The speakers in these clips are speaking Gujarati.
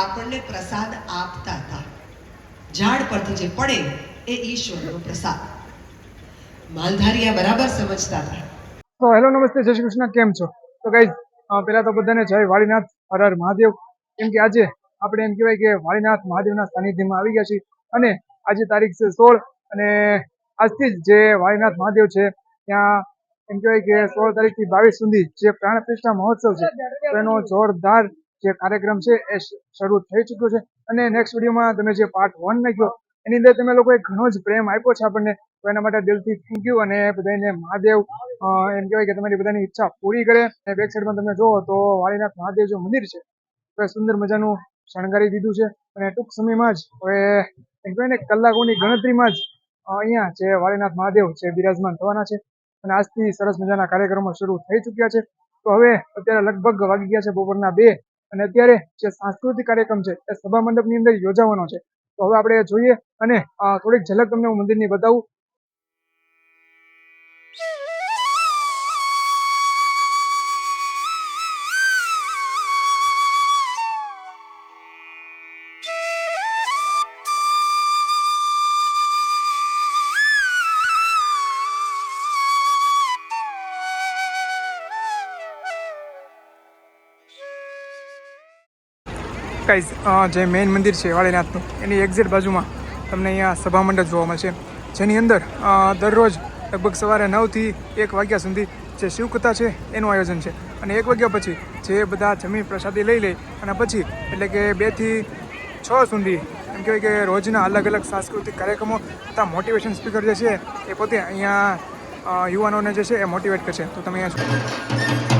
આપણને પ્રસાદ આપતા હતા. ઝાડ પરથી જે પડે એ ઈશ્વરનો પ્રસાદ. માલધારીયા બરાબર સમજતા હતા. તો હેલો, નમસ્તે, જય શ્રી કૃષ્ણ. કેમ છો? તો ગાઈઝ પહેલા તો બધાને જય વાળીનાથ, હર હર મહાદેવ. કેમ કે આજે આપણે એમ કહેવાય કે વાળીનાથ મહાદેવના સાનિધ્યમાં આવી ગયા છીએ. અને આજે તારીખ છે સોળ અને આજથી જ જે વાળીનાથ મહાદેવ છે, ત્યાં એમ કહેવાય કે સોળ તારીખથી બાવીસ સુધી જે પ્રાણ પ્રતિષ્ઠા મહોત્સવ છે એનો જોરદાર જે કાર્યક્રમ છે એ શરૂ થઈ ચૂક્યો છે. અને નેક્સ્ટ વિડીયોમાં તમે જે પાર્ટ વન નાખ્યો, એની અંદર તમે લોકોએ ઘણો જ પ્રેમ આપ્યો છે આપણને. તો એના માટે દિલથી થેન્ક યુ અને બધાને મહાદેવ એમ કહેવાય કે તમારી બધાની ઈચ્છા પૂરી કરે. અને બેક સાઈડમાં તમે જુઓ તો વાળીનાથ મહાદેવ જે મંદિર છે. એ સુંદર મજાનું શણગારી દીધું છે. અને ટૂંક સમયમાં જ હવે એમ કહેવાય ને કલાકોની ગણતરીમાં જ અહીંયા જે વાળીનાથ મહાદેવ છે બિરાજમાન થવાના છે. અને આજથી સરસ મજાના કાર્યક્રમો શરૂ થઈ ચૂક્યા છે. તો હવે અત્યારે લગભગ વાગી ગયા છે બપોરના બે. અને અત્યારે જે સાંસ્કૃતિક કાર્યક્રમ છે, એ સભા મંડપની અંદર યોજાવાનો છે. તો હવે આપણે જોઈએ અને થોડીક ઝલક તમને હું મંદિરની બતાવું. ગાઈઝ જે મેઇન મંદિર છે વાળીનાથનું, એની એક્ઝેક્ટ બાજુમાં તમને અહીંયા સભા મંડપ જોવા મળશે. જેની અંદર દરરોજ લગભગ સવારે નવથી એક વાગ્યા સુધી જે શિવકથા છે, એનું આયોજન છે. અને એક વાગ્યા પછી જે બધા જમી પ્રસાદી લઈ લે, અને પછી એટલે કે બેથી છ સુધી, એમ કહેવાય કે રોજના અલગ અલગ સાંસ્કૃતિક કાર્યક્રમો તથા મોટિવેશન સ્પીકર જે છે, એ પોતે અહીંયા યુવાનોને જે છે, એ મોટિવેટ કરશે. તો તમે અહીંયા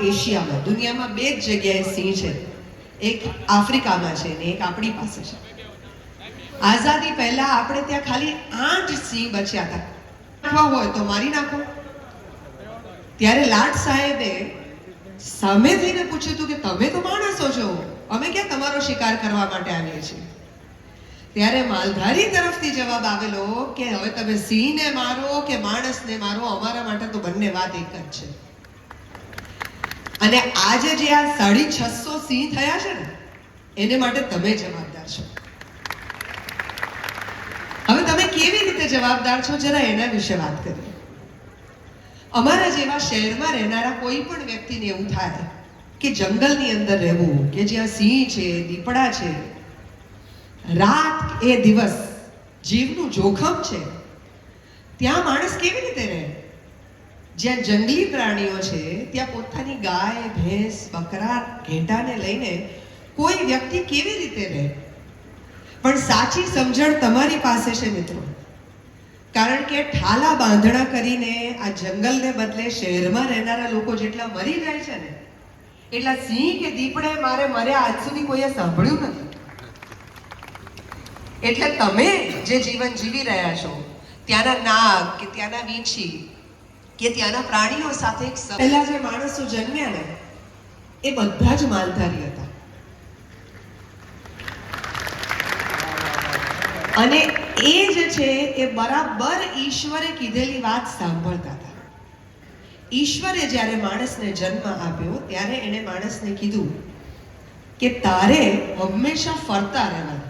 એશિયામાં, દુનિયામાં બે જ જગ્યાએ સિંહ છે. એક આફ્રિકામાં છે ને એક આપણી પાસે છે. આઝાદી પહેલા આપણે ત્યાં ખાલી આઠ સિંહ બચ્યા હતા. નાખવા હોય તો મારી નાખો. ત્યારે લાટ સાહેબે સામે થઈને પૂછ્યું હતું કે, તમે તો માણસો છો. અમે ક્યાં તમારો શિકાર કરવા માટે આવીએ છીએ? ત્યારે માલધારી તરફથી જવાબ આવેલો કે, હવે તમે સિંહને મારો કે માણસને મારો? અમારા માટે તો બંને વાત એક જ છે. અને આજે જે આ સાડી છસો સિંહ થયા છે ને, એને માટે તમે જવાબદાર છો. હવે તમે કેવી રીતે જવાબદાર છો જરા એના વિશે વાત કરીએ. અમારા જેવા શહેરમાં રહેનારા કોઈ પણ વ્યક્તિને એવું થાય કે જંગલની અંદર રહેવું, કે જ્યાં સિંહ છે, દીપડા છે, રાત એ દિવસ જીવનું જોખમ છે, ત્યાં માણસ કેવી રીતે રહે? જ્યાં જંગલી પ્રાણીઓ છે, ત્યાં પોતાની ગાય, ભેંસ, બકરા ઘેટાને લઈને કોઈ વ્યક્તિ કેવી રીતે રહે? પણ સાચી સમજણ તમારી પાસે છે મિત્રો. કારણ કે ઠાલા બાંધણા કરીને આ જંગલને બદલે શહેરમાં રહેનારા લોકો જેટલા મરી જાય છે ને, એટલા સિંહ કે દીપડે મારે મર્યા આજ સુધી કોઈએ સાંભળ્યું નથી. એટલે તમે જે જીવન જીવી રહ્યા છો, ત્યાંના નાગ કે ત્યાંના વીંછી કે ત્યાંના પ્રાણીઓ સાથે પહેલા જે માણસો જન્મ્યા ને, એ બધા જ માલધારી હતા. અને એ જે છે, એ બરાબર ઈશ્વરે કીધેલી વાત સાંભળતા હતા. ઈશ્વરે જ્યારે માણસને જન્મ આપ્યો, ત્યારે એણે માણસને કીધું કે તારે હંમેશા ફરતા રહેવાનું.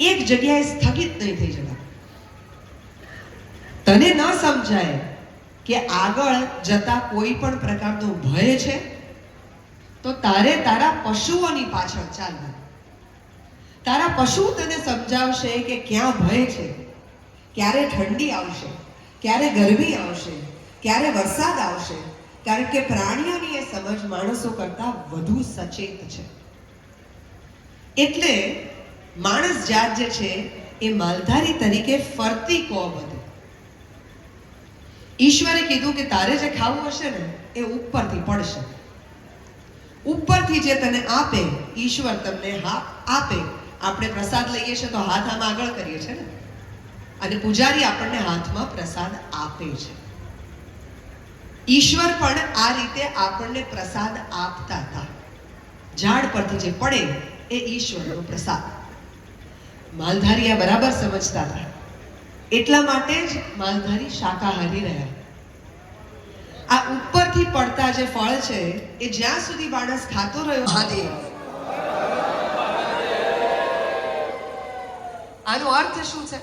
એક જગ્યાએ સ્થગિત નહીં થઈ જતા તને ન સમજાય કે આગળ જતા કોઈ પણ પ્રકારનો ભય છે? તો તારે તારા પશુઓની પાછળ ચાલવું. તારા પશુ તને સમજાવશે કે ક્યાં ભય છે. ક્યારે ઠંડી આવશે, ક્યારે ગરમી આવશે, ક્યારે વરસાદ આવશે. કારણ કે પ્રાણીઓની એ સમજ માણસો કરતા વધુ સચેત છે. એટલે માણસ જાત જે છે એ માલધારી તરીકે ફરતી કોમ હતી. ઈશ્વરે કીધું કે તારે જે ખાવું હશે ને, એ ઉપરથી પડશે. ઉપરથી જે તને આપે, ઈશ્વર તમને હા આપે. આપણે પ્રસાદ લઈએ છીએ તો હાથ આમ આગળ કરીએ છીએ ને. અને પૂજારી આપણને હાથમાં પ્રસાદ આપે છે. ઈશ્વર પણ આ રીતે આપણને પ્રસાદ આપતા હતા. ઝાડ પરથી જે પડે, એ ઈશ્વરનો પ્રસાદ. માલધારી આ બરાબર સમજતા હતા. એટલા માટે જ માલધારી શાકાહારી રહ્યા. આ ઉપરથી પડતા જે ફળ છે, એ જ્યાં સુધી માણસ ખાતો રહ્યો મહાદેવ આનો અર્થ શું છે?